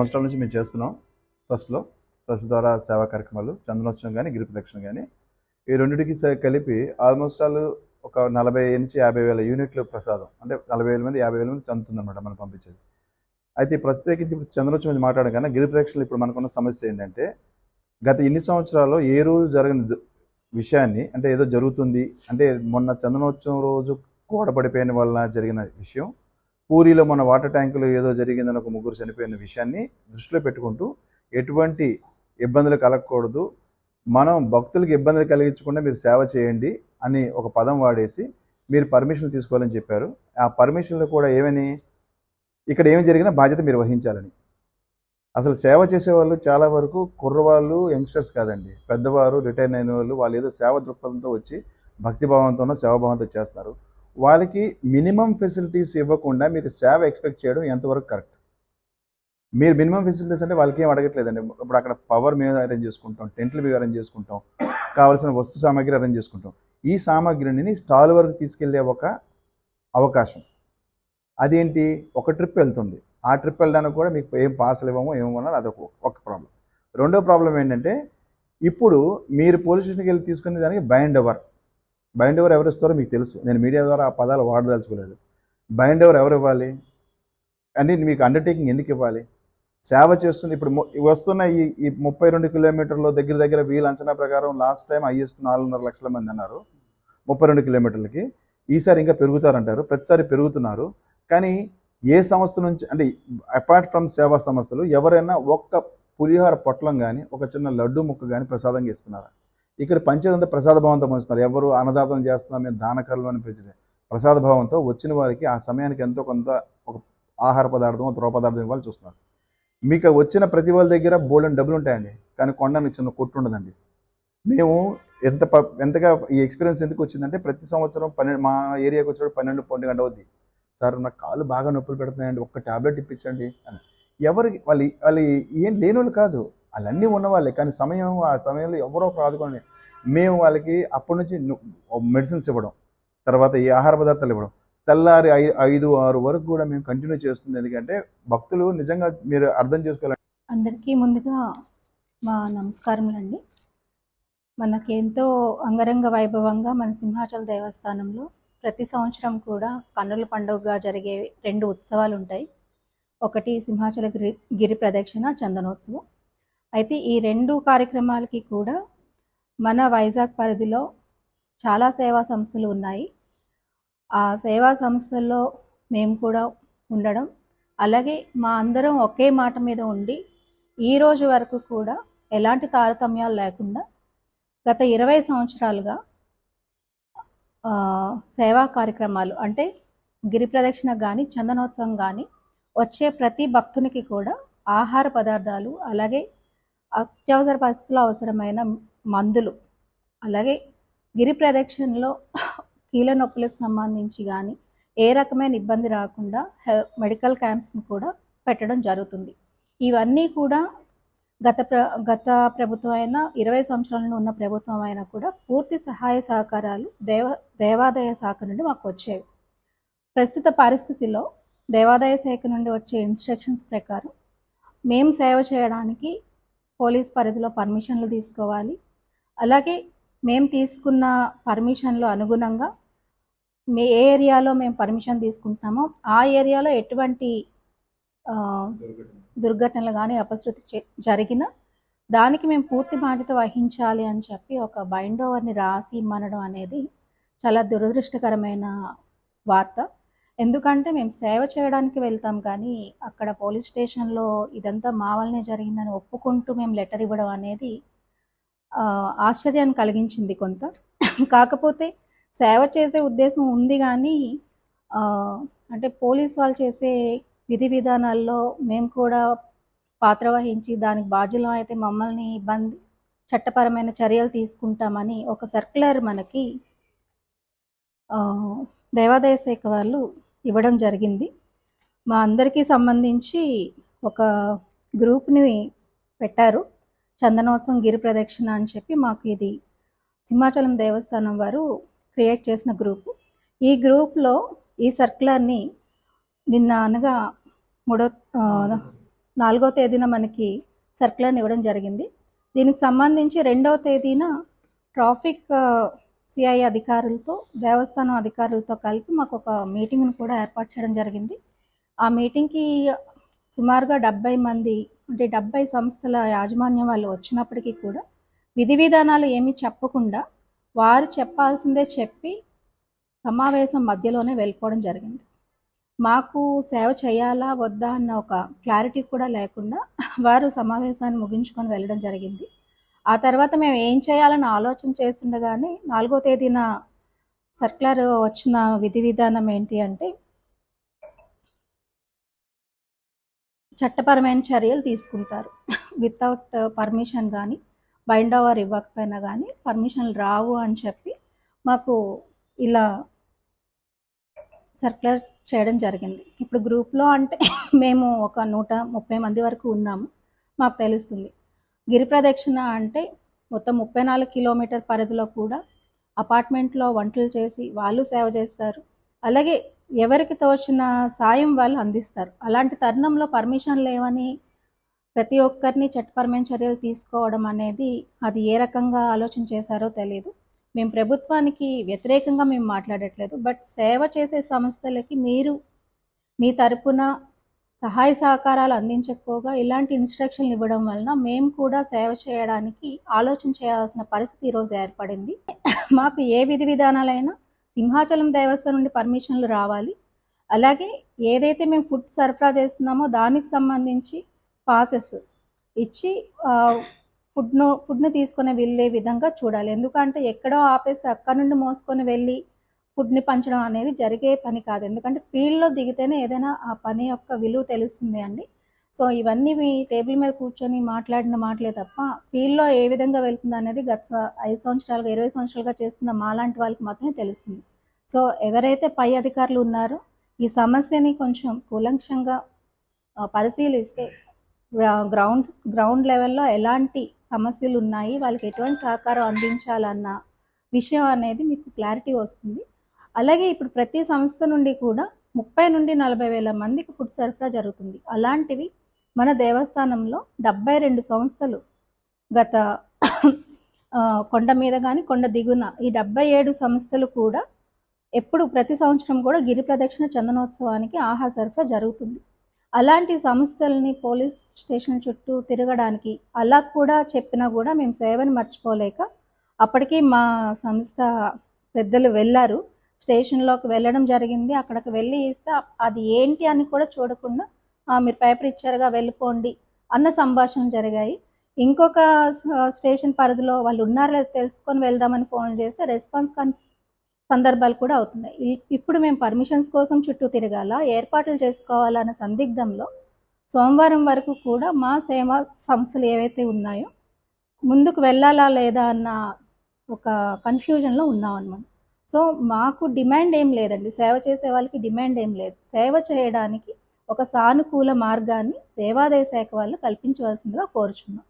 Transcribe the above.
సంవత్సరాల నుంచి మేము చేస్తున్నాం. ట్రస్ట్లో ట్రస్ట్ ద్వారా సేవా కార్యక్రమాలు చందనోత్సవం కానీ గిరి ప్రదక్షిణ కానీ ఈ రెండింటికి కలిపి ఆల్మోస్ట్ ఆల్ ఒక నలభై నుంచి యాభై వేల యూనిట్లు ప్రసాదం. అంటే నలభై వేల మంది యాభై వేల మంది చందుతుందన్నమాట మనం పంపించేది. అయితే ఈ ప్రత్యేకించి ఇప్పుడు చంద్రోత్సవం నుంచి మాట్లాడడం కన్నా గిరి ప్రదక్షిణలు ఇప్పుడు మనకున్న సమస్య ఏంటంటే గత ఇన్ని సంవత్సరాల్లో ఏ రోజు జరగని విషయాన్ని అంటే ఏదో జరుగుతుంది అంటే మొన్న చందనోత్సవం రోజు గోడ వలన వల్ల జరిగిన విషయం పూరిలో మన వాటర్ ట్యాంకులో ఏదో జరిగిందని ఒక ముగ్గురు చనిపోయిన విషయాన్ని దృష్టిలో పెట్టుకుంటూ ఎటువంటి ఇబ్బందులు కలగకూడదు. మనం భక్తులకు ఇబ్బందులు కలిగించకుండా మీరు సేవ చేయండి అని ఒక పదం వాడేసి మీరు పర్మిషన్ తీసుకోవాలని చెప్పారు. ఆ పర్మిషన్లు కూడా ఏమని? ఇక్కడ ఏమి జరిగినా బాధ్యత మీరు వహించాలని. అసలు సేవ చేసేవాళ్ళు చాలా వరకు కుర్రవాళ్ళు యంగ్స్టర్స్ కాదండి. పెద్దవారు రిటైర్ అయిన వాళ్ళు వాళ్ళు ఏదో సేవ దృక్పథంతో వచ్చి భక్తిభావంతోనో సేవాభావంతో చేస్తారు వాళ్ళకి మినిమం ఫెసిలిటీస్ ఇవ్వకుండా మీరు సేవ ఎక్స్పెక్ట్ చేయడం ఎంతవరకు కరెక్ట్? మీరు మినిమం ఫెసిలిటీస్ అంటే వాళ్ళకి ఏం అడగట్లేదండి. ఇప్పుడు అక్కడ పవర్ మేము అరేంజ్ చేసుకుంటాం టెంట్లు మేము అరేంజ్ చేసుకుంటాం కావాల్సిన వస్తు సామాగ్రి అరేంజ్ చేసుకుంటాం. ఈ సామాగ్రిని స్టాల్ వరకు తీసుకెళ్ళే ఒక అవకాశం. అదేంటి? ఒక ట్రిప్ వెళ్తుంది. ఆ ట్రిప్ వెళ్ళడానికి కూడా మీకు ఏం పాసలు ఇవ్వమో ఏమన్నా అదొక ఒక ప్రాబ్లం రెండో ప్రాబ్లం ఏంటంటే ఇప్పుడు మీరు పోలీస్ స్టేషన్కి వెళ్ళి తీసుకునే దానికి బైండ్ ఓవర్ బైండ్ ఎవరు ఎవరు ఇస్తారో మీకు తెలుసు. నేను మీడియా ద్వారా ఆ పదాలు వాడదలుచుకోలేదు. బైండ్ ఎవరు ఎవరు ఇవ్వాలి? అని మీకు అండర్టేకింగ్ ఎందుకు ఇవ్వాలి? సేవ చేస్తుంది. ఇప్పుడు వస్తున్న ఈ ఈ ముప్పై రెండు కిలోమీటర్లు దగ్గర దగ్గర వీళ్ళ అంచనా ప్రకారం లాస్ట్ టైం హైయెస్ట్ నాలుగున్నర లక్షల మంది అన్నారు. ముప్పై రెండు కిలోమీటర్లకి. ఈసారి ఇంకా పెరుగుతారంటారు. ప్రతిసారి పెరుగుతున్నారు. కానీ ఏ సంస్థ నుంచి అంటే అపార్ట్ ఫ్రమ్ సేవా సంస్థలు ఎవరైనా ఒక్క పులిహోర పొట్లం కానీ ఒక చిన్న లడ్డు ముక్క కానీ ప్రసాదంగా ఇస్తున్నారా ఇక్కడ పంచేదంతా ప్రసాద భావంతో పంచుతున్నారు ఎవరు అన్నదాతం చేస్తున్నాం మేము దానకర్లు అని పెంచలేదు. ప్రసాద భావంతో వచ్చిన వారికి ఆ సమయానికి ఎంతో కొంత ఒక ఆహార పదార్థం ద్రవ పదార్థం ఇవ్వాలి చూస్తున్నారు. మీకు వచ్చిన ప్రతి వాళ్ళ దగ్గర బోల్డెన్ డబ్బులు ఉంటాయండి. కానీ కొండని చిన్న కొట్టు ఉండదండి. మేము ఎంత ప- ఎంతగా ఈ ఎక్స్పీరియన్స్ ఎందుకు వచ్చిందంటే ప్రతి సంవత్సరం పన్నెండు మా ఏరియాకి వచ్చినప్పుడు పన్నెండు పన్నెండు గంట అవుద్ది. సార్ నా కాళ్ళు బాగా నొప్పులు పెడుతున్నాయండి. ఒక్క టాబ్లెట్ ఇప్పించండి అని. ఎవరికి వాళ్ళు వాళ్ళు ఏం లేని వాళ్ళు కాదు. వాళ్ళన్నీ ఉన్నవాళ్ళే. కానీ సమయం ఆ సమయంలో ఎవరో ఒకరు ఆదుకోండి మేము వాళ్ళకి అప్పటి నుంచి మెడిసిన్స్ ఇవ్వడం తర్వాత ఈ ఆహార పదార్థాలు ఇవ్వడం. తెల్లారి ఐ- ఐదు ఆరు వరకు కూడా మేము కంటిన్యూ చేస్తుంది. ఎందుకంటే భక్తులు నిజంగా మీరు అర్థం చేసుకోవాలి. అందరికీ ముందుగా మా నమస్కారములండి. మనకి ఎంతో అంగరంగ వైభవంగా మన సింహాచల దేవస్థానంలో ప్రతి సంవత్సరం కూడా కన్నుల పండుగగా జరిగే రెండు ఉత్సవాలు ఉంటాయి. ఒకటి సింహాచల గిరి గిరి ప్రదక్షిణ చందనోత్సవం. అయితే ఈ రెండు కార్యక్రమాలకి కూడా మన వైజాగ్ పరిధిలో చాలా సేవా సంస్థలు ఉన్నాయి. ఆ సేవా సంస్థల్లో మేము కూడా ఉండడం. అలాగే మా అందరం ఒకే మాట మీద ఉండి ఈ రోజు వరకు కూడా ఎలాంటి తారతమ్యాలు లేకుండా గత ఇరవై సంవత్సరాలుగా సేవా కార్యక్రమాలు అంటే గిరి ప్రదక్షిణ కానీ చందనోత్సవం కానీ వచ్చే ప్రతి భక్తునికి కూడా ఆహార పదార్థాలు అలాగే అత్యవసర పరిస్థితుల్లో అవసరమైన మందులు. అలాగే గిరి ప్రదక్షిణలో కీళ్ళ నొప్పులకు సంబంధించి కానీ ఏ రకమైన ఇబ్బంది రాకుండా మెడికల్ క్యాంప్స్ని కూడా పెట్టడం జరుగుతుంది. ఇవన్నీ కూడా గత ప్ర గత ప్రభుత్వం అయినా ఇరవై సంవత్సరాలను ఉన్న ప్రభుత్వం అయినా కూడా పూర్తి సహాయ సహకారాలు దేవ దేవాదాయ శాఖ నుండి మాకు వచ్చేవి. ప్రస్తుత పరిస్థితిలో దేవాదాయ శాఖ నుండి వచ్చే ఇన్స్ట్రక్షన్స్ ప్రకారం మేము సేవ చేయడానికి పోలీస్ పరిధిలో పర్మిషన్లు తీసుకోవాలి. అలాగే మేము తీసుకున్న పర్మిషన్లు అనుగుణంగా మే ఏ ఏరియాలో మేము పర్మిషన్ తీసుకుంటున్నామో ఆ ఏరియాలో ఎటువంటి దుర్ఘటనలు కానీ అపశృతి జరిగిన జరిగినా దానికి మేము పూర్తి బాధ్యత వహించాలి అని చెప్పి ఒక బైండ్ ఓవర్ని రాసి ఇమ్మనడం అనేది చాలా దురదృష్టకరమైన వార్త. ఎందుకంటే మేము సేవ చేయడానికి వెళ్తాం కానీ అక్కడ పోలీస్ స్టేషన్లో ఇదంతా మా వల్లనే జరిగిందని ఒప్పుకుంటూ మేము లెటర్ ఇవ్వడం అనేది ఆశ్చర్యాన్ని కలిగించింది కొంత. కాకపోతే సేవ చేసే ఉద్దేశం ఉంది కానీ అంటే పోలీస్ వాళ్ళు చేసే విధి విధానాల్లో మేము కూడా పాత్ర వహించి దానికి బాధ్యులం అయితే మమ్మల్ని ఇబ్బంది చట్టపరమైన చర్యలు తీసుకుంటామని ఒక సర్క్యులర్ మనకి దేవాదాయ శాఖ వాళ్ళు ఇవ్వడం జరిగింది. మా అందరికీ సంబంధించి ఒక గ్రూప్ని పెట్టారు. చందనోసం గిరి ప్రదక్షిణ అని చెప్పి మాకు ఇది సింహాచలం దేవస్థానం వారు క్రియేట్ చేసిన గ్రూప్. ఈ గ్రూప్లో ఈ సర్క్యులర్ని నిన్న అనగా మూడో నాలుగో తేదీన మనకి సర్కులర్ని ఇవ్వడం జరిగింది. దీనికి సంబంధించి రెండవ తేదీన ట్రాఫిక్ సిఐ అధికారులతో దేవస్థానం అధికారులతో కలిపి మాకు ఒక మీటింగ్ను కూడా ఏర్పాటు చేయడం జరిగింది. ఆ మీటింగ్కి సుమారుగా డెబ్బై మంది అంటే డెబ్బై సంస్థల యాజమాన్యం వాళ్ళు వచ్చినప్పటికీ కూడా విధి విధానాలు ఏమీ చెప్పకుండా వారు చెప్పాల్సిందే చెప్పి సమావేశం మధ్యలోనే వెళ్ళిపోవడం జరిగింది. మాకు సేవ చేయాలా వద్దా అన్న ఒక క్లారిటీ కూడా లేకుండా వారు సమావేశాన్ని ముగించుకొని వెళ్ళడం జరిగింది. ఆ తర్వాత మేము ఏం చేయాలని ఆలోచన చేస్తుండగానే నాలుగో తేదీన సర్క్యులర్ వచ్చిన విధి విధానం ఏంటి అంటే చట్టపరమైన చర్యలు తీసుకుంటారు. వితౌట్ పర్మిషన్ కానీ బైండ్ ఓవర్ ఇవ్వకపోయినా కానీ పర్మిషన్లు రావు అని చెప్పి మాకు ఇలా సర్క్యులర్ చేయడం జరిగింది. ఇప్పుడు గ్రూప్లో అంటే మేము ఒక నూట ముప్పై మంది వరకు ఉన్నాము. మాకు తెలుస్తుంది. గిరి ప్రదక్షిణ అంటే మొత్తం ముప్పై నాలుగు కిలోమీటర్ పరిధిలో కూడా అపార్ట్మెంట్లో వంటలు చేసి వాళ్ళు సేవ చేస్తారు. అలాగే ఎవరికి తోచిన సాయం వాళ్ళు అందిస్తారు. అలాంటి తరుణంలో పర్మిషన్ లేవని ప్రతి ఒక్కరిని చట్టపరమైన చర్యలు తీసుకోవడం అనేది అది ఏ రకంగా ఆలోచన చేశారో తెలియదు మేము ప్రభుత్వానికి వ్యతిరేకంగా మేము మాట్లాడట్లేదు. బట్ సేవ చేసే సంస్థలకి మీరు మీ తరపున సహాయ సహకారాలు అందించకపోగా ఇలాంటి ఇన్స్ట్రక్షన్లు ఇవ్వడం వలన మేము కూడా సేవ చేయడానికి ఆలోచన చేయాల్సిన పరిస్థితి ఈరోజు ఏర్పడింది. మాకు ఏ విధి విధానాలైనా సింహాచలం దేవస్థానం నుండి పర్మిషన్లు రావాలి. అలాగే ఏదైతే మేము ఫుడ్ సరఫరా చేస్తున్నామో దానికి సంబంధించి పాసెస్ ఇచ్చి ఫుడ్ను ఫుడ్ను తీసుకొని వెళ్ళే విధంగా చూడాలి. ఎందుకంటే ఎక్కడో ఆపేస్తే అక్కడ నుండి మోసుకొని వెళ్ళి ఫుడ్ని పంచడం అనేది జరిగే పని కాదు. ఎందుకంటే ఫీల్డ్లో దిగితేనే ఏదైనా ఆ పని యొక్క విలువ తెలుస్తుంది అండి. సో ఇవన్నీ మీ టేబుల్ మీద కూర్చొని మాట్లాడిన మాటలే తప్ప ఫీల్డ్లో ఏ విధంగా వెళ్తుంది అనేది గత ఐదు సంవత్సరాలుగా ఇరవై సంవత్సరాలుగా చేస్తున్న మాలాంటి వాళ్ళకి మాత్రమే తెలుస్తుంది. సో ఎవరైతే పై అధికారులు ఉన్నారో ఈ సమస్యని కొంచెం కూలంక్షంగా పరిశీలిస్తే గ్రౌండ్ గ్రౌండ్ లెవెల్లో ఎలాంటి సమస్యలు ఉన్నాయి వాళ్ళకి ఎటువంటి సహకారం అందించాలన్న విషయం అనేది మీకు క్లారిటీ వస్తుంది. అలాగే ఇప్పుడు ప్రతి సంస్థ నుండి కూడా ముప్పై నుండి నలభై వేల మందికి ఫుడ్ సరఫరా జరుగుతుంది. అలాంటివి మన దేవస్థానంలో డెబ్బై రెండు సంస్థలు గత కొండ మీద కానీ కొండ దిగున ఈ డెబ్బై ఏడు సంస్థలు కూడా ఎప్పుడు ప్రతి సంవత్సరం కూడా గిరి ప్రదక్షిణ చందనోత్సవానికి ఆహార సరఫరా జరుగుతుంది. అలాంటి సంస్థల్ని పోలీస్ స్టేషన్ చుట్టూ తిరగడానికి అలా కూడా చెప్పినా కూడా మేము సేవని మర్చిపోలేక అప్పటికీ మా సంస్థ పెద్దలు వెళ్ళారు. స్టేషన్లోకి వెళ్ళడం జరిగింది. అక్కడికి వెళ్ళి ఇస్తే అది ఏంటి అని కూడా చూడకుండా మీరు పేపర్ ఇచ్చారుగా వెళ్ళిపోండి అన్న సంభాషణ జరిగాయి. ఇంకొక స్టేషన్ పరిధిలో వాళ్ళు ఉన్నారో లేదో తెలుసుకొని వెళ్దామని ఫోన్ చేస్తే రెస్పాన్స్ కన్ సందర్భాలు కూడా అవుతున్నాయి. ఇప్పుడు మేము పర్మిషన్స్ కోసం చుట్టూ తిరగాల? ఏర్పాట్లు చేసుకోవాలన్న సందిగ్ధంలో సోమవారం వరకు కూడా మా సేవా సంస్థలు ఏవైతే ఉన్నాయో ముందుకు వెళ్ళాలా లేదా అన్న ఒక కన్ఫ్యూజన్లో ఉన్నాం అన్నమాట. సో మాకు డిమాండ్ ఏం లేదండి. సేవ చేసే వాళ్ళకి డిమాండ్ ఏం లేదు. సేవ చేయడానికి ఒక సానుకూల మార్గాన్ని దేవాదాయ శాఖ వాళ్ళు కల్పించవలసిందిగా కోరుచున్నాం.